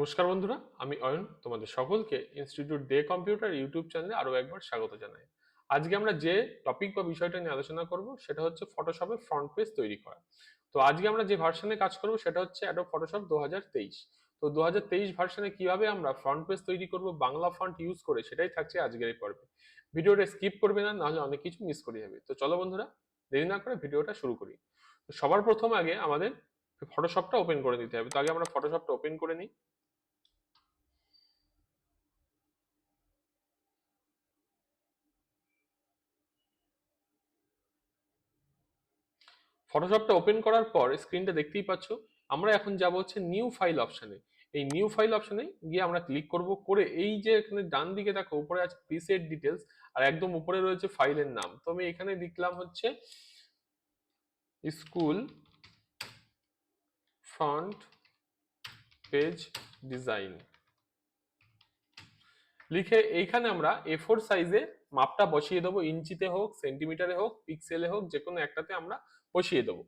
নমস্কার বন্ধুরা, আমি অয়ন। তোমাদের সকলকে ইনস্টিটিউট ডে কম্পিউটার ইউটিউব চ্যানেলে আরও একবার স্বাগত জানাই। আজকে আমরা যে টপিক বা বিষয়টা নিয়ে আলোচনা করব, সেটা হচ্ছে ফটোশপে ফ্রন্ট পেজ তৈরি করা। তো আজকে আমরা যে ভার্সনে কাজ করব, সেটা হচ্ছে অ্যাডোব ফটোশপ দু হাজার তেইশ। তো দু হাজার ভার্সনে কীভাবে আমরা ফ্রন্ট পেজ তৈরি করব, বাংলা ফন্ট ইউজ করে, সেটাই থাকছে আজকের এই পর্বে। ভিডিওটা স্কিপ করবে না, নাহলে অনেক কিছু মিস করে যাবে। তো চলো বন্ধুরা, দেরি না করে ভিডিওটা শুরু করি। সবার প্রথম আগে আমাদের ফটোশপটা ওপেন করে নিতে হবে। তো আগে আমরা ফটোশপটা ওপেন করে নিই। ফটোশপটা ওপেন করার পর স্ক্রিনটা দেখতেই পাচ্ছ, আমরা এখন যাব হচ্ছে নিউ ফাইল অপশানে এই নিউ ফাইল অপশানে গিয়ে আমরা ক্লিক করব করে এই যে এখানে ডান দিকে দেখো, উপরে আছে প্রিসেট ডিটেলস আর একদম উপরে রয়েছে ফাইলের নাম। তো আমি এখানে লিখলাম হচ্ছে স্কুল ফ্রন্ট পেজ ডিজাইন লিখে এইখানে আমরা এ ফোর সাইজে মাপটা বসিয়ে দেবো। ইঞ্চিতে হোক সেন্টিমিটারে হোক পিক্সেলে হোক যে কোনো একটাতে আমরা বসিয়ে দেবো।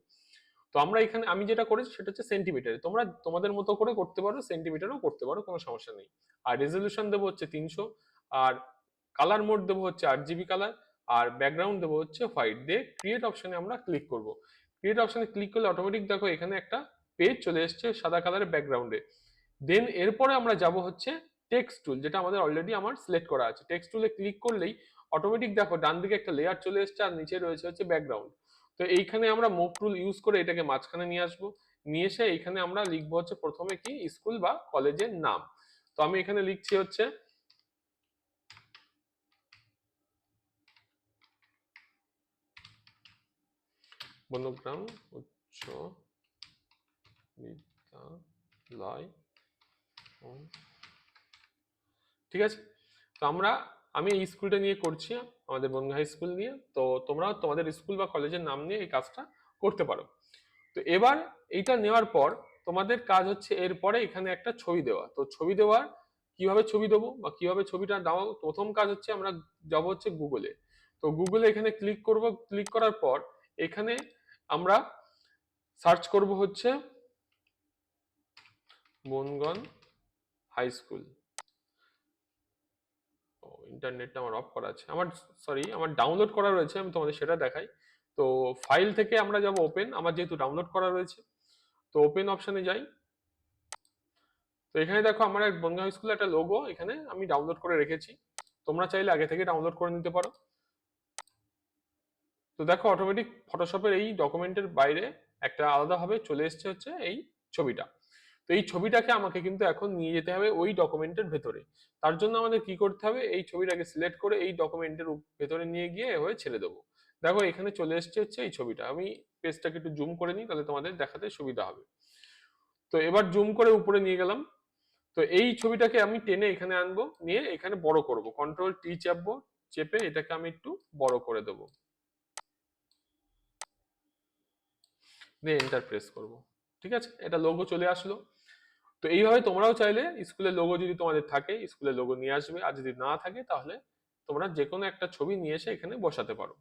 তো আমরা এখানে, আমি যেটা করেছি সেটা হচ্ছে সেন্টিমিটারে তোমরা তোমাদের মতো করে করতে পারো সেন্টিমিটারও করতে পারো, কোনো সমস্যা নেই। আর রেজলিউশন দেবো হচ্ছে তিনশো, আর কালার মোড দেবো হচ্ছে আট জিবি কালার আর ব্যাকগ্রাউন্ড দেবো হচ্ছে হোয়াইট দিয়ে ক্রিয়েট অপশানে আমরা ক্লিক করব। ক্রিয়েট অপশানে ক্লিক করলে অটোমেটিক দেখো এখানে একটা পেজ চলে এসছে সাদা কালারের ব্যাকগ্রাউন্ডে দেন এরপরে আমরা যাব হচ্ছে টেক্সট টুল যেটা আমাদের অলরেডি আমার সিলেক্ট করা আছে। টেক্সট টুলে ক্লিক করলেই অটোমেটিক দেখো ডান দিকে একটা লেয়ার চলে এসছে আর নিচে রয়েছে হচ্ছে ব্যাকগ্রাউন্ড তো এইখানে আমরা মুভ টুল ইউজ করে এটাকে মাঝখানে নিয়ে আসব। নিয়ে এসে এইখানে আমরা লিখব হচ্ছে প্রথমে কি? স্কুল বা কলেজের নাম। তো আমি এখানে লিখছি হচ্ছে বনগ্রাম উচ্চ বিদ্যালয়। ঠিক আছে? তো আমরা, আমি এই স্কুলটা নিয়ে করছি, আমাদের বনগা হাই স্কুল নিয়ে। তো তোমরা তোমাদের স্কুল বা কলেজের নাম নিয়ে এই কাজটা করতে পারো। তো এবার এইটা নেওয়ার পর তোমাদের কাজ হচ্ছে এরপরে এখানে একটা ছবি দেওয়া। তো ছবি দেওয়ার কীভাবে ছবি দেবো বা কীভাবে ছবিটা দেওয়া? প্রথম কাজ হচ্ছে আমরা যাব হচ্ছে গুগলে তো গুগলে এখানে ক্লিক করব ক্লিক করার পর এখানে আমরা সার্চ করব হচ্ছে বনগন হাই স্কুল ইন্টারনেটটা আমার অফ করা আছে। আমার সরি আমার ডাউনলোড করা রয়েছে, আমি তোমাদের সেটা দেখাই। তো ফাইল থেকে আমরা যাব ওপেন আমার যেহেতু ডাউনলোড করা রয়েছে, তো ওপেন অপশানে যাই। তো এখানে দেখো আমার এক বনগাঁও স্কুলে একটা লোগো এখানে আমি ডাউনলোড করে রেখেছি। তোমরা চাইলে আগে থেকে ডাউনলোড করে নিতে পারো। তো দেখো অটোমেটিক ফটোশপের এই ডকুমেন্টের বাইরে একটা আলাদাভাবে চলে এসছে হচ্ছে এই ছবিটা। এই ছবিটাকে আমাকে কিন্তু এখন নিয়ে যেতে হবে ওই ডকুমেন্টের ভেতরে। তার জন্য আমাদের কি করতে হবে? এই ছবিটাকে সিলেক্ট করে এই ডকুমেন্টের ভেতরে নিয়ে গিয়ে হয়ে ছেড়ে দেবো। দেখো, এখানে চলে এসছে হচ্ছে এই ছবিটা। আমি পেজটাকে একটু জুম করে নিই, তাহলে তোমাদের দেখাতে সুবিধা হবে। তো এবার জুম করে উপরে নিয়ে গেলাম। তো এই ছবিটাকে আমি টেনে এখানে আনব, নিয়ে এখানে বড় করব। কন্ট্রোল টি চাপবো, চেপে এটাকে আমি একটু বড় করে দেবো। দিয়ে এন্টার প্রেস করব। ঠিক আছে? এটা লোগো চলে আসলো। তো এইভাবে তোমরাও চাইলে স্কুলের লোগো যদি তোমাদের থাকে, স্কুলের লোগো নিয়ে আসবে। আর যদি না থাকে, তাহলে তোমরা যে কোনো একটা ছবি নিয়ে এসে এখানে বসাতে পারো।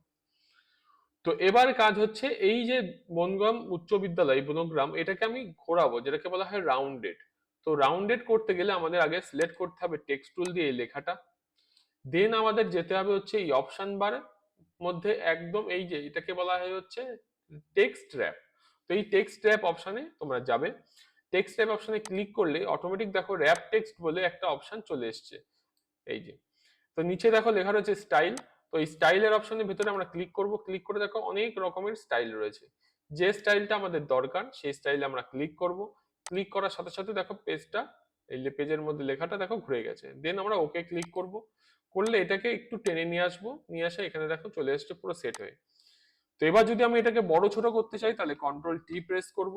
তো এবার কাজ হচ্ছে এই যে বনগ্রাম উচ্চ বিদ্যালয় বনগ্রাম, এটাকে আমি ঘোরাবো, যেটাকে বলা হয় রাউন্ডেড তো রাউন্ডেড করতে গেলে আমাদের আগে সিলেক্ট করতে হবে টেক্সট টুল দিয়ে এই লেখাটা। দেন আমাদের যেতে হবে হচ্ছে এই অপশন বারে মধ্যে একদম এই যে, এটাকে বলা হয় হচ্ছে টেক্সট র্যাপ তো এই টেক্সট র্যাপ অপশানে তোমরা যাবে। টেক্সট র্যাপ অপশনে ক্লিক করলে অটোমেটিক দেখো র্যাপ টেক্সট বলে একটা অপশন চলে এসছে। এই যে, তো নিচে দেখো লেখা রয়েছে স্টাইল তো এই স্টাইলের অপশনের ভিতরে আমরা ক্লিক করব ক্লিক করে দেখো অনেক রকমের স্টাইল রয়েছে। যে স্টাইলটা আমাদের দরকার, সেই স্টাইলে আমরা ক্লিক করব। ক্লিক করার সাথে সাথে দেখো পেজটা এই যে পেজের মধ্যে লেখাটা দেখো ঘুরে গেছে। দেন আমরা ওকে ক্লিক করব। করলে এটাকে একটু টেনে নিয়ে আসব, নিয়ে আসে এখানে দেখো চলে আসছে পুরো সেট হয়ে। তো এবার যদি আমি এটাকে বড় ছোট করতে চাই, তাহলে কন্ট্রোল টি প্রেস করব।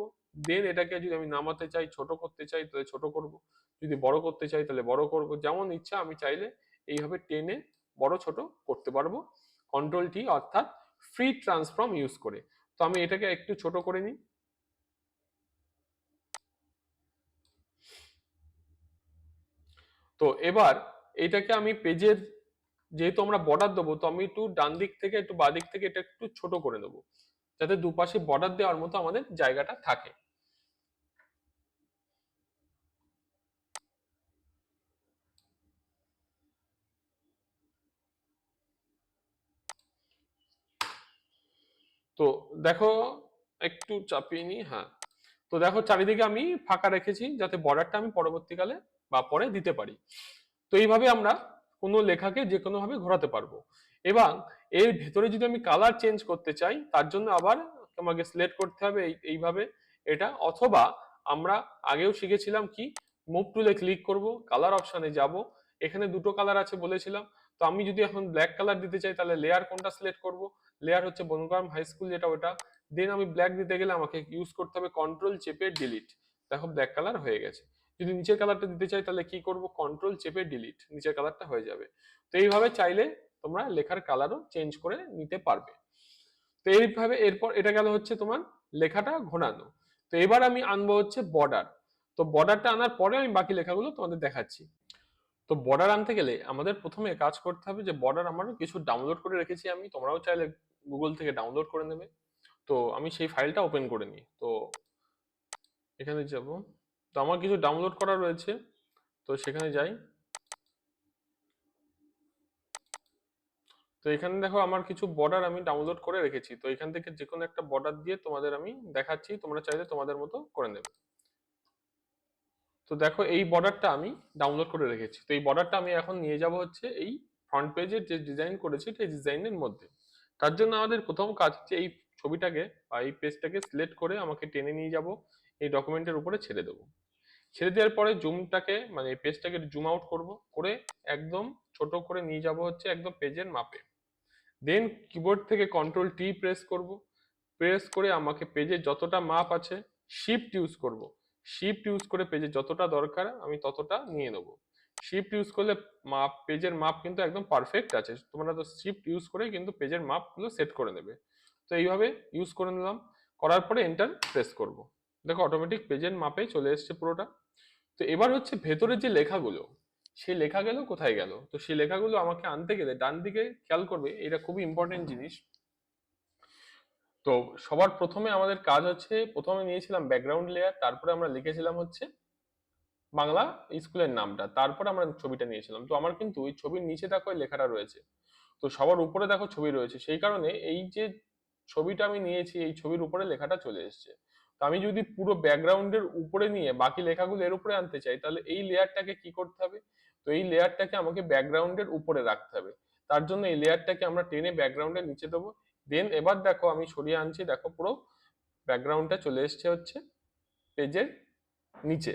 দেন এটাকে যদি আমি নামাতে চাই, ছোট করতে চাই, তাহলে ছোট করব। যদি বড় করতে চাই, তাহলে বড় করব। যেমন ইচ্ছা, আমি চাইলে এইভাবে টেনে বড় ছোট করতে পারব। কন্ট্রোল টি অর্থাৎ ফ্রি ট্রান্সফর্ম ইউজ করে। তো আমি এটাকে একটু ছোট করে নিই। তো এবার এটাকে আমি পেজের যেহেতু আমরা বর্ডার দেবো, তো আমি একটু ডান দিক থেকে, একটু বাদিক থেকে এটা একটু ছোট করে দেবো। যাতে দুপাশে বর্ডার দেওয়ার মতো আমাদের জায়গাটা থাকে। তো দেখো, একটু চাপিয়ে নি হ্যাঁ। তো দেখো, চারিদিকে আমি ফাঁকা রেখেছি, যাতে বর্ডারটা আমি পরবর্তীকালে বা পরে দিতে পারি। তো এইভাবে আমরা কোনো লেখাকে যে কোনো ভাবে ঘোরাতে পারব। এবং এর ভেতরে যদি আমি কালার চেঞ্জ করতে চাই, তার জন্য আবার তোমাকে সিলেক্ট করতে হবে এই- এইভাবে এটা। অথবা আমরা আগেও শিখেছিলাম কি মুভ টুলে ক্লিক করব কালার অপশনে যাব। এখানে দুটো কালার আছে বলেছিলাম। তো আমি যদি এখন ব্ল্যাক কালার দিতে চাই, তাহলে লেয়ার কোনটা সিলেক্ট করব? লেয়ার হচ্ছে বনগ্রাম হাই স্কুল যেটা ওটা। দেন আমি ব্ল্যাক দিতে গেলে আমাকে ইউজ করতে হবে কন্ট্রোল চেপে ডিলিট দেখো ব্ল্যাক কালার হয়ে গেছে। যদি নিচের কালারটা দিতে চাই, তাহলে কি করব? কন্ট্রোল চেপে ডিলিট নিচের কালারটা হয়ে যাবে। তো এইভাবে চাইলে তোমরা লেখার কালারও চেঞ্জ করে নিতে পারবে। তো এইভাবে এরপর এটা গেল হচ্ছে তোমার লেখাটা ঘোরানো। তো এবার আমি আনব হচ্ছে বর্ডার তো বর্ডারটা আনার পরে আমি বাকি লেখাগুলো তোমাদের দেখাচ্ছি। তো বর্ডার আনতে গেলে আমাদের প্রথমে কাজ করতে হবে যে বর্ডার আমার কিছু ডাউনলোড করে রেখেছি আমি, তোমরাও চাইলে গুগল থেকে ডাউনলোড করে নেবে। তো আমি সেই ফাইলটা ওপেন করে নিই। তো এখানে যাব। তো আমার কিছু ডাউনলোড করা রয়েছে, তো সেখানে যাই। তো এখানে দেখো আমার কিছু বর্ডার আমি ডাউনলোড করে রেখেছি, তো এখান থেকে যে কোনো একটা বর্ডার দিয়ে তোমাদের আমি দেখাচ্ছি, তোমরা চাইলে তোমাদের মতো করে নেবে। তো দেখো এই বর্ডারটা আমি ডাউনলোড করে রেখেছি, তো এই বর্ডারটা আমি এখন নিয়ে যাব হচ্ছে এই ফ্রন্ট পেজের যে ডিজাইন করেছি, সেই ডিজাইনের মধ্যে। তার জন্য আমাদের প্রথম কাজ হচ্ছে এই ছবিটাকে বা এই পেজটাকে সিলেক্ট করে আমাকে টেনে নিয়ে যাব এই ডকুমেন্টের উপরে ছেড়ে দেবো। ছেড়ে দেওয়ার পরে জুমটাকে মানে পেজটাকে জুম আউট করব, করে একদম ছোট করে নিয়ে যাব হচ্ছে একদম পেজের মাপে। দেন কিবোর্ড থেকে কন্ট্রোল টি প্রেস করব। প্রেস করে আমাকে পেজে যতটা মাপ আছে শিফট ইউজ করব। শিফট ইউজ করে পেজে যতটা দরকার, আমি ততটা নিয়ে নেব। শিফট ইউজ করলে মাপ পেজের মাপ কিন্তু একদম পারফেক্ট আছে। তোমরা তো শিফট ইউজ করে কিন্তু পেজের মাপগুলো সেট করে নেবে। তো এইভাবে ইউজ করে নিলাম। করার পরে এন্টার প্রেস করব। দেখো অটোমেটিক পেজের মাপে চলে এসছে পুরোটা। তো এবার হচ্ছে ভেতরের যে লেখাগুলো সেই লেখা গেল কোথায় গেল? তো সেই লেখাগুলো আমাকে আনতে গেলে ডান দিকে খেয়াল করবে এটা খুবই ইম্পর্টেন্ট জিনিস। তো সবার প্রথমে আমাদের কাজ হচ্ছে প্রথমে নিয়েছিলাম ব্যাকগ্রাউন্ড লেয়ার তারপরে আমরা লিখেছিলাম হচ্ছে বাংলা স্কুলের নামটা তারপরে আমরা ছবিটা নিয়েছিলাম। তো আমার কিন্তু ওই ছবির নিচে দেখো লেখাটা রয়েছে। তো সবার উপরে দেখো ছবি রয়েছে সেই কারণে এই যে ছবিটা আমি নিয়েছি এই ছবির উপরে লেখাটা চলে এসেছে। আমি যদি পুরো ব্যাকগ্রাউন্ডের উপরে নিয়ে বাকি লেখাগুলো এর উপরে আনতে চাই, তাহলে এই লেয়ারটাকে কি করতে হবে? তো এই লেয়ারটাকে আমাকে ব্যাকগ্রাউন্ডের উপরে রাখতে হবে। তার জন্য এই লেয়ারটাকে আমরা টেনে ব্যাকগ্রাউন্ডের নিচে দেবো। দেন এবার দেখো, আমি সরিয়ে আনছি, দেখো পুরো ব্যাকগ্রাউন্ডটা চলে এসছে হচ্ছে পেজের নিচে।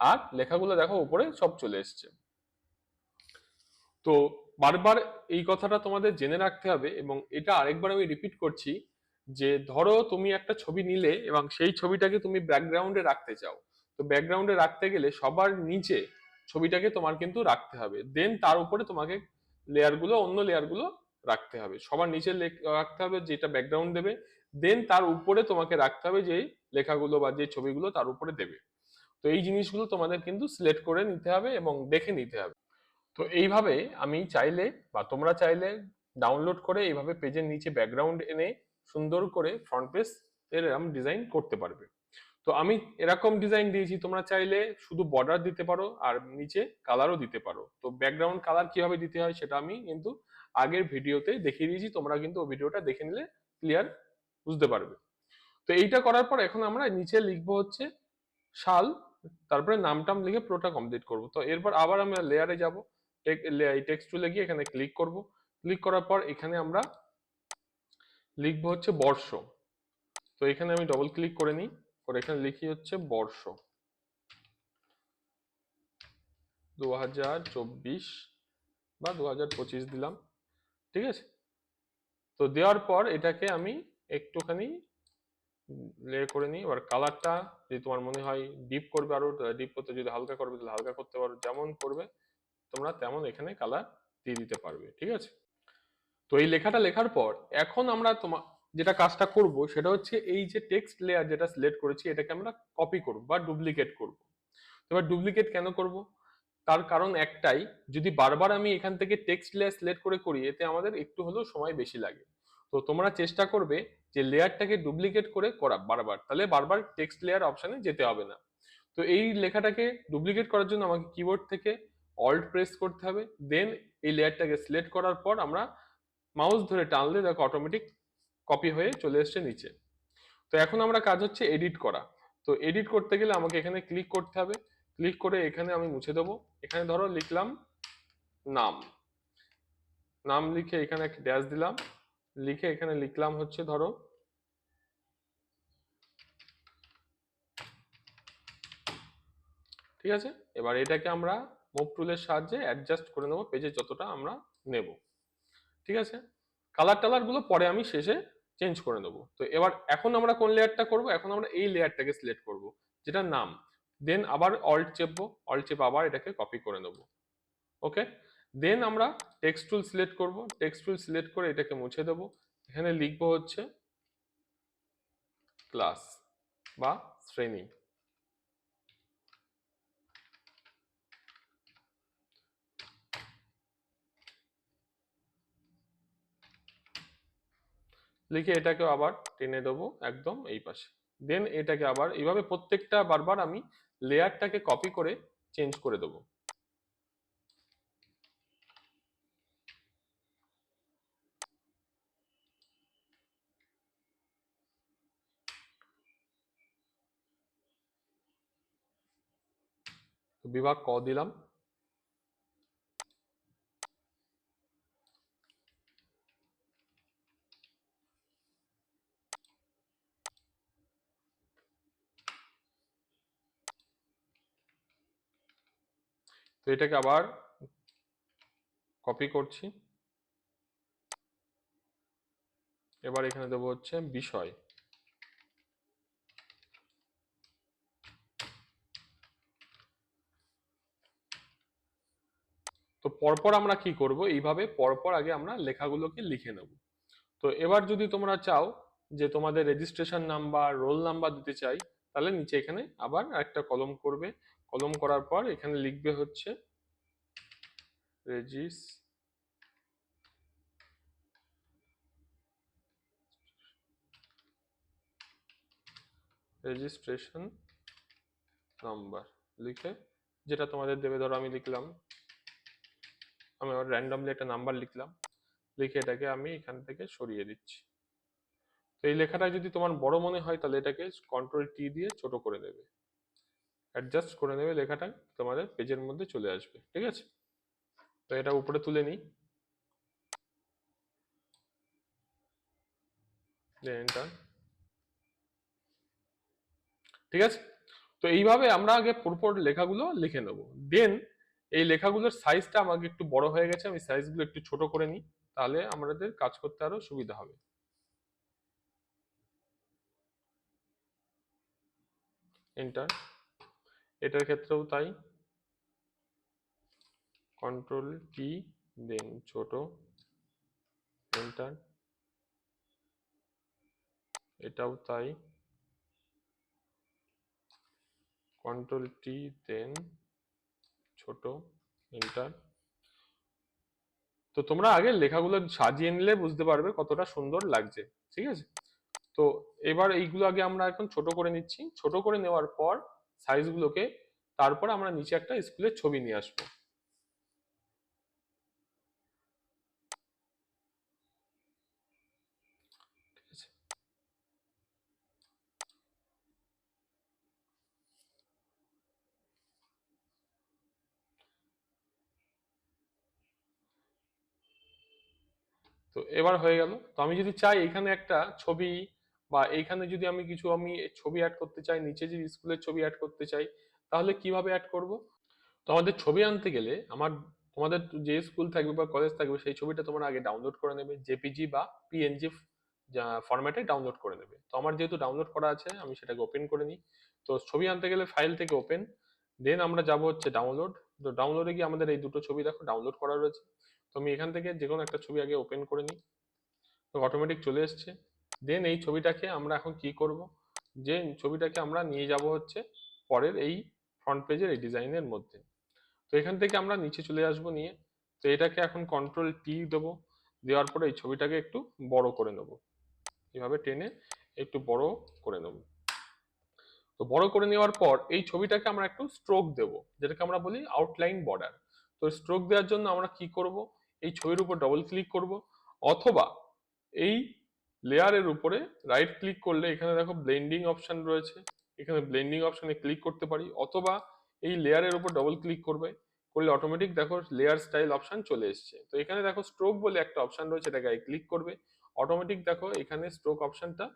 আর লেখাগুলো দেখো উপরে সব চলে এসছে। তো বারবার এই কথাটা তোমাদের জেনে রাখতে হবে এবং এটা আরেকবার আমি রিপিট করছি যে ধরো তুমি একটা ছবি নিলে এবং সেই ছবিটাকে তুমি ব্যাকগ্রাউন্ডে রাখতে চাও। তো ব্যাকগ্রাউন্ডে রাখতে গেলে সবার নিচে ছবিটাকে তোমার কিন্তু রাখতে হবে। দেন তার উপরে তোমাকে লেয়ারগুলো অন্য লেয়ারগুলো রাখতে হবে। সবার নিচে রাখতে হবে যেটা ব্যাকগ্রাউন্ড দেবে। দেন তার উপরে তোমাকে রাখতে হবে যে লেখাগুলো বা যে ছবিগুলো তার উপরে দেবে। তো এই জিনিসগুলো তোমাদের কিন্তু সিলেক্ট করে নিতে হবে এবং দেখে নিতে হবে। তো এইভাবে আমি চাইলে বা তোমরা চাইলে ডাউনলোড করে এইভাবে পেজের নিচে ব্যাকগ্রাউন্ড এনে সুন্দর করে ফ্রন্ট পেজ এর এরকম ডিজাইন করতে পারবে। তো আমি এরকম ডিজাইন দিয়েছি, তোমরা চাইলে শুধু বর্ডার দিতে পারো আর নিচে কালারও দিতে পারো। তো ব্যাকগ্রাউন্ড কালার কীভাবে দিতে হয় সেটা আমি কিন্তু আগের ভিডিওতে দেখিয়ে দিয়েছি, তোমরা কিন্তু ওই ভিডিওটা দেখে নিলে ক্লিয়ার বুঝতে পারবে। তো এইটা করার পর এখন আমরা নিচে লিখব হচ্ছে সাল, তারপরে নাম টাম লিখে পুরোটা কমপ্লিট করব। তো এরপর আবার আমরা লেয়ারে যাব টেক্সট টুলে গিয়ে এখানে ক্লিক করব। ক্লিক করার পর এখানে আমরা লিখব হচ্ছে বর্ষ। তো এখানে আমি ডবল ক্লিক করে নিই, করে এখানে লিখি হচ্ছে বর্ষ। দু হাজার চব্বিশ বা দু হাজার পঁচিশ দিলাম, ঠিক আছে? তো দেওয়ার পর এটাকে আমি একটুখানি লে করে নিই, এবার কালারটা যদি তোমার মনে হয় ডিপ করবে আরও ডিপ করতে যদি হালকা করবে, তাহলে হালকা করতে পারো, যেমন করবে, তোমরা তেমন এখানে কালার দিয়ে দিতে পারবে, ঠিক আছে? তো এই লেখাটা লেখার পর এখন আমরা তোমার যেটা কাজটা করব সেটা হচ্ছে এই যে টেক্সট লেয়ার যেটা সিলেক্ট করেছি এটাকে আমরা কপি করব বা ডুপ্লিকেট করব। এবার ডুপ্লিকেট কেন করব? তার কারণ একটাই, যদি বারবার আমি এখান থেকে টেক্সট লেয়ার সিলেক্ট করে করি, এতে আমাদের একটু হলেও সময় বেশি লাগে। তো তোমরা চেষ্টা করবে যে লেয়ারটাকে ডুপ্লিকেট করে করা বারবার। তাহলে বারবার টেক্সট লেয়ার অপশনে যেতে হবে না। তো এই লেখাটাকে ডুপ্লিকেট করার জন্য আমাকে কিবোর্ড থেকে অল্ট প্রেস করতে হবে। দেন এই লেয়ারটাকে সিলেক্ট করার পর আমরা মাউস ধরে টানলে দেখো অটোমেটিক কপি হয়ে চলে এসছে নিচে। তো এখন আমরা কাজ হচ্ছে এডিট করা। তো এডিট করতে গেলে আমাকে এখানে ক্লিক করতে হবে। ক্লিক করে এখানে আমি মুছে দেবো। এখানে ধরো লিখলাম নাম। নাম লিখে এখানে একটা ড্যাশ দিলাম। লিখে এখানে লিখলাম হচ্ছে ধরো ঠিক আছে? এবার এটাকে আমরা মুভ টুলের সাহায্যে অ্যাডজাস্ট করে নেব। পেজে যতটা আমরা নেব। ঠিক আছে? কালার টালারগুলো পরে আমি শেষে চেঞ্জ করে নেব। তো এবার এখন আমরা কোন লেয়ারটা করব? এখন আমরা এই লেয়ারটাকে সিলেক্ট করব যেটা নাম। দেন আবার অল্ট চেপবো অল্ট চেপ আবার এটাকে কপি করে নেব। ওকে দেন আমরা টেক্সট টুল সিলেক্ট করব টেক্সট টুল সিলেক্ট করে এটাকে মুছে দেবো। এখানে লিখব হচ্ছে ক্লাস বা শ্রেণি। লিখে এটাকে আবার টেনে দেবো একদম এই পাশে। দেন এটাকে আবার এইভাবে প্রত্যেকটা বারবার আমি লেয়ারটাকে কপি করে চেঞ্জ করে দেবো। বিভাগ ক দিলাম। তো এটাকে আবার কপি করছি। এবার এখানে দেবো হচ্ছে বিষয়। তো পরপর আমরা কি করব? এইভাবে পরপর আগে আমরা লেখাগুলোকে লিখে নেব। তো এবার যদি তোমরা চাও যে তোমাদের রেজিস্ট্রেশন নাম্বার রোল নাম্বার দিতে চাই, তাহলে নিচে এখানে আবার একটা কলম করবে। কলম করার পর এখানে লিখবে হচ্ছে রেজিস রেজিস্ট্রেশন নাম্বার লিখে যেটা তোমাদের দেবে, ধরো আমি লিখলাম, আমি আবার র্যান্ডমলি একটা নাম্বার লিখলাম, লিখে এটাকে আমি এখান থেকে সরিয়ে দিচ্ছি। তো এই লেখাটা যদি তোমার বড় মনে হয় তাহলে এটাকে কন্ট্রোল টি দিয়ে ছোট করে নেবে অ্যাডজাস্ট করে নেবে লেখাটা, তোমাদের পেজের মধ্যে চলে আসবে, ঠিক আছে? তো এটা উপরে তুলে নিই। ঠিক আছে? তো এইভাবে আমরা আগে পরপর লেখাগুলো লিখে নেব। দেন এই লেখাগুলোর সাইজটা আমাকে একটু বড় হয়ে গেছে, আমি সাইজগুলো একটু ছোট করে নিই, তাহলে আমাদের কাজ করতে আরও সুবিধা হবে। এন্টার এটার ক্ষেত্রেও তাই। কন্ট্রোল টি দেন ছোট এন্টার এটাও তাই। কন্ট্রোল টি দেন ছোট এন্টার তো তোমরা আগে লেখাগুলো সাজিয়ে নিলে বুঝতে পারবে কতটা সুন্দর লাগছে, ঠিক আছে? তো এবার এইগুলো আগে আমরা এখন ছোট করে নিচ্ছি। ছোট করে নেওয়ার পর সাইজগুলোকে তারপর আমরা নিচে একটা স্কুলের ছবি নিয়ে আসব। তো এবার হয়ে গেল। তো আমি যদি চাই এখানে একটা ছবি বা এইখানে যদি আমি কিছু, আমি ছবি অ্যাড করতে চাই, নিচে যদি স্কুলের ছবি অ্যাড করতে চাই, তাহলে কীভাবে অ্যাড করব? তো আমাদের ছবি আনতে গেলে আমার, তোমাদের যে স্কুল থাকবে বা কলেজ থাকবে, সেই ছবিটা তোমরা আগে ডাউনলোড করে নেবে জেপিজি বা পিএনজি ফরম্যাটে ডাউনলোড করে নেবে। তো আমার যেহেতু ডাউনলোড করা আছে, আমি সেটাকে ওপেন করে নিই। তো ছবি আনতে গেলে ফাইল থেকে ওপেন দেন আমরা যাব হচ্ছে ডাউনলোড তো ডাউনলোডে গিয়ে আমাদের এই দুটো ছবি দেখো ডাউনলোড করা রয়েছে। তো আমি এখান থেকে যে কোনো একটা ছবি আগে ওপেন করে নিই। তো অটোমেটিক চলে এসছে। দেন এই ছবিটাকে আমরা এখন কি করব? যে ছবিটাকে আমরা নিয়ে যাব হচ্ছে পরের এই ফ্রন্ট পেজের এই ডিজাইনের মধ্যে। তো এখান থেকে আমরা নিচে চলে আসব নিয়ে। তো এটাকে এখন কন্ট্রোল টি দেবো। দেওয়ার পরে এই ছবিটাকে একটু বড় করে নেব। এভাবে টেনে একটু বড় করে নেব। তো বড় করে নেওয়ার পর এই ছবিটাকে আমরা একটু স্ট্রোক দেব, যেটাকে আমরা বলি আউটলাইন বর্ডার তো স্ট্রোক দেওয়ার জন্য আমরা কি করব? এই ছবির উপর ডবল ক্লিক করব। অথবা এই লেয়ারের উপরে রাইট ক্লিক করলে এখানে দেখো ব্লেন্ডিং অপশন রয়েছে। এখানে ব্লেন্ডিং অপশনে ক্লিক করতে পারি। অথবা এই লেয়ারের উপর ডবল ক্লিক করবে। করলে অটোমেটিক দেখো লেয়ার স্টাইল অপশন চলে এসছে। তো এখানে দেখো স্ট্রোক বলে একটা অপশন রয়েছে, এটাকে ক্লিক করবে। অটোমেটিক দেখো এখানে স্ট্রোক অপশনটা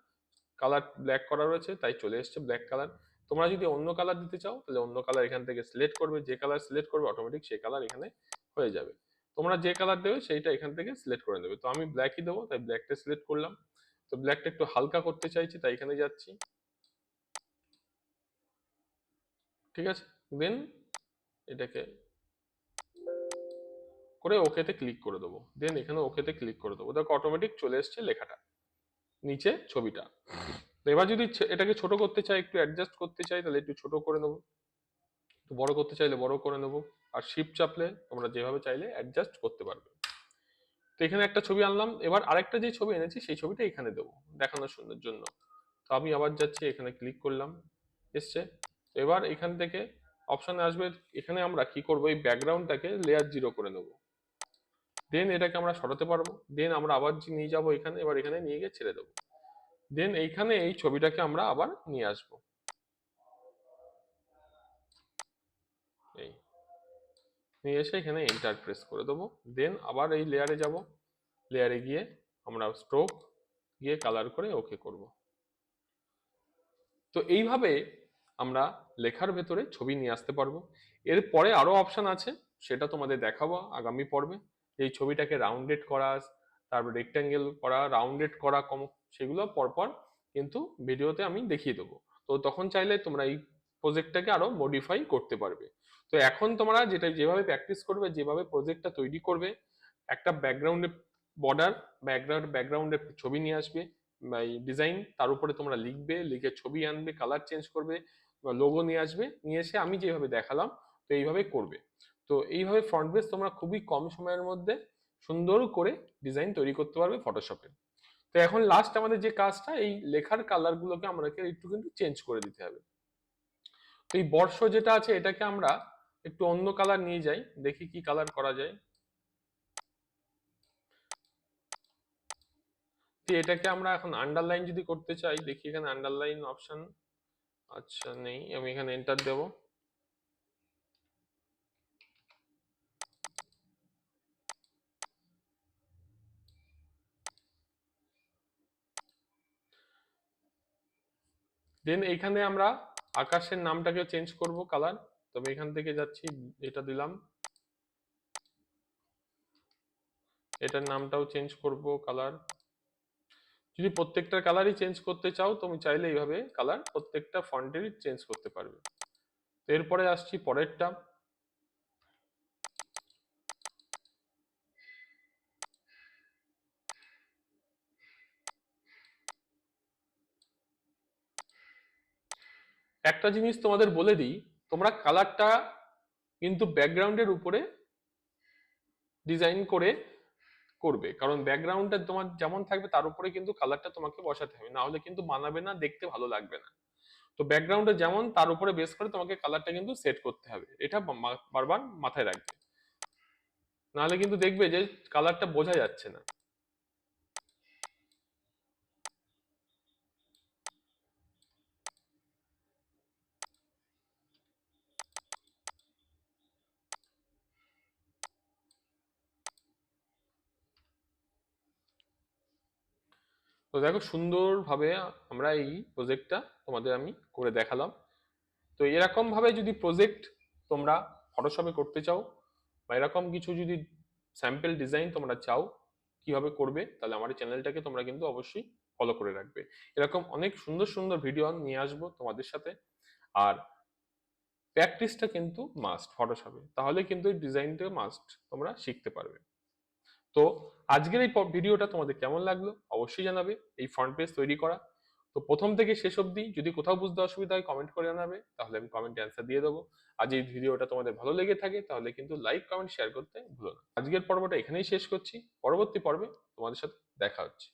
কালার ব্ল্যাক করা রয়েছে, তাই চলে এসছে ব্ল্যাক কালার তোমরা যদি অন্য কালার দিতে চাও, তাহলে অন্য কালার এখান থেকে সিলেক্ট করবে। যে কালার সিলেক্ট করবে অটোমেটিক সেই কালার এখানে হয়ে যাবে। তোমরা যে কালার দেবে, সেইটা এখান থেকে সিলেক্ট করে নেবে। তো আমি ব্ল্যাকই দেবো, তাই ব্ল্যাকটা সিলেক্ট করলাম। তো ব্ল্যাকটা একটু হালকা করতে চাইছি, তাই এখানে যাচ্ছি। ঠিক আছে? দেন এটাকে করে ওকেতে ক্লিক করে দেবো। দেন এখানে ওকেতে ক্লিক করে দেবো। দেখো অটোমেটিক চলে এসছে লেখাটা। নিচে ছবিটা। তো এবার যদি এটাকে ছোট করতে চাই, একটু অ্যাডজাস্ট করতে চাই, তাহলে একটু ছোট করে নেব। একটু বড় করতে চাইলে বড় করে নেব। আর শিপ চাপলে তোমরা যেভাবে চাইলে অ্যাডজাস্ট করতে পারবে। তো এখানে একটা ছবি আনলাম। এবার আরেকটা যে ছবি এনেছি, সেই ছবিটা এখানে দেবো দেখানোর সুন্দর জন্য। তো আমি আবার যাচ্ছি, এখানে ক্লিক করলাম, এসছে। তো এবার এখান থেকে অপশানে আসবে, এখানে আমরা কি করব? এই ব্যাকগ্রাউন্ডটাকে লেয়ার জিরো করে নেব। দেন এটাকে আমরা সরাতে পারব। দেন আমরা আবার নিয়ে যাব এখানে, এবার এখানে নিয়ে গিয়ে ছেড়ে দেবো। দেন এইখানে এই ছবিটাকে আমরা আবার নিয়ে আসব এই নিয়ে এসে এখানে এন্টার প্রেস করে দেবো। দেন আবার এই লেয়ারে যাব। লেয়ারে গিয়ে আমরা স্ট্রোক গিয়ে কালার করে ওকে করব। তো এইভাবে আমরা লেখার ভেতরে ছবি নিয়ে আসতে পারব। এরপরে আরও অপশন আছে, সেটা তোমাদের দেখাবো আগামী পর্বে। এই ছবিটাকে রাউন্ডেড করা, তারপর রেক্ট্যাঙ্গেল করা রাউন্ডেড করা, কম, সেগুলো পরপর কিন্তু ভিডিওতে আমি দেখিয়ে দেবো। তো তখন চাইলে তোমরা এই প্রজেক্টটাকে আরও মডিফাই করতে পারবে। তো এখন তোমরা যেটা, যেভাবে প্র্যাকটিস করবে, যেভাবে প্রজেক্টটা তৈরি করবে, একটা ব্যাকগ্রাউন্ডে বর্ডার ব্যাকগ্রাউন্ড ব্যাকগ্রাউন্ডে ছবি নিয়ে আসবে ডিজাইন তার উপরে তোমরা লিখবে, লিখে ছবি আনবে কালার চেঞ্জ করবে লোগো নিয়ে আসবে, নিয়ে এসে আমি যেভাবে দেখালাম, তো এইভাবে করবে। তো এইভাবে ফ্রন্ট পেজ তোমরা খুবই কম সময়ের মধ্যে সুন্দর করে ডিজাইন তৈরি করতে পারবে ফটোশপে তো এখন লাস্ট আমাদের যে কাজটা, এই লেখার কালারগুলোকে আমাদেরকে একটু কিন্তু চেঞ্জ করে দিতে হবে। তো এই বর্ষ যেটা আছে, এটাকে আমরা একটু অন্য কালার নিয়ে যাই, দেখি কি কালার করা যায়। তো এটাকে আমরা এখন আন্ডারলাইন যদি করতে চাই, দেখি এখানে আন্ডারলাইন অপশন আচ্ছা নেই, আমি এখানে এন্টার দেব। দেন এইখানে আমরা আকাশের নামটাকে চেঞ্জ করব কালার তবে এখান থেকে যাচ্ছি এটা দিলাম। এটার নামটাও চেঞ্জ করব কালার যদি প্রত্যেকটার কালারই চেঞ্জ করতে চাও, তুমি চাইলে এইভাবে কালার প্রত্যেকটা ফন্টেরই চেঞ্জ করতে পারবে। তো এরপরে আসছি পরেরটা। একটা জিনিস তোমাদের বলে দিই তোমরা কালারটা কিন্তু ব্যাকগ্রাউন্ডের উপরে ডিজাইন করে করবে। কারণ ব্যাকগ্রাউন্ডটা তোমার যেমন থাকবে তার উপরে কিন্তু কালারটা তোমাকে বসাতে হবে। না হলে কিন্তু মানাবে না, দেখতে ভালো লাগবে না। তো ব্যাকগ্রাউন্ডে যেমন তার উপরে বেস করে তোমাকে কালারটা কিন্তু সেট করতে হবে। এটা বারবার মাথায় রাখবে। নাহলে কিন্তু দেখবে যে কালারটা বোঝা যাচ্ছে না। তো দেখো সুন্দরভাবে আমরা এই প্রজেক্টটা তোমাদের আমি করে দেখালাম। তো এরকমভাবে যদি প্রজেক্ট তোমরা ফটোশপে করতে চাও বা এরকম কিছু যদি স্যাম্পেল ডিজাইন তোমরা চাও কীভাবে করবে, তাহলে আমার চ্যানেলটাকে তোমরা কিন্তু অবশ্যই ফলো করে রাখবে। এরকম অনেক সুন্দর সুন্দর ভিডিও নিয়ে আসব তোমাদের সাথে। আর প্র্যাকটিসটা কিন্তু মাস্ট ফটোশপে তাহলে কিন্তু এই ডিজাইনটা মাস্ট তোমরা শিখতে পারবে। তো আজকের এই ভিডিওটা তোমাদের কেমন লাগল অবশ্যই জানাবে, এই ফ্রন্ট পেজ তৈরি করা। তো প্রথম থেকে শেষ অবধি যদি কোথাও বুঝতে অসুবিধা হয় কমেন্ট করে জানাবে, তাহলে আমি কমেন্টে অ্যান্সার দিয়ে দেবো। আজ এই ভিডিওটা তোমাদের ভালো লেগে থাকে, তাহলে কিন্তু লাইক কমেন্ট শেয়ার করতে ভুলো না। আজকের পর্বটা এখানেই শেষ করছি। পরবর্তী পর্বে তোমাদের সাথে দেখা হচ্ছে।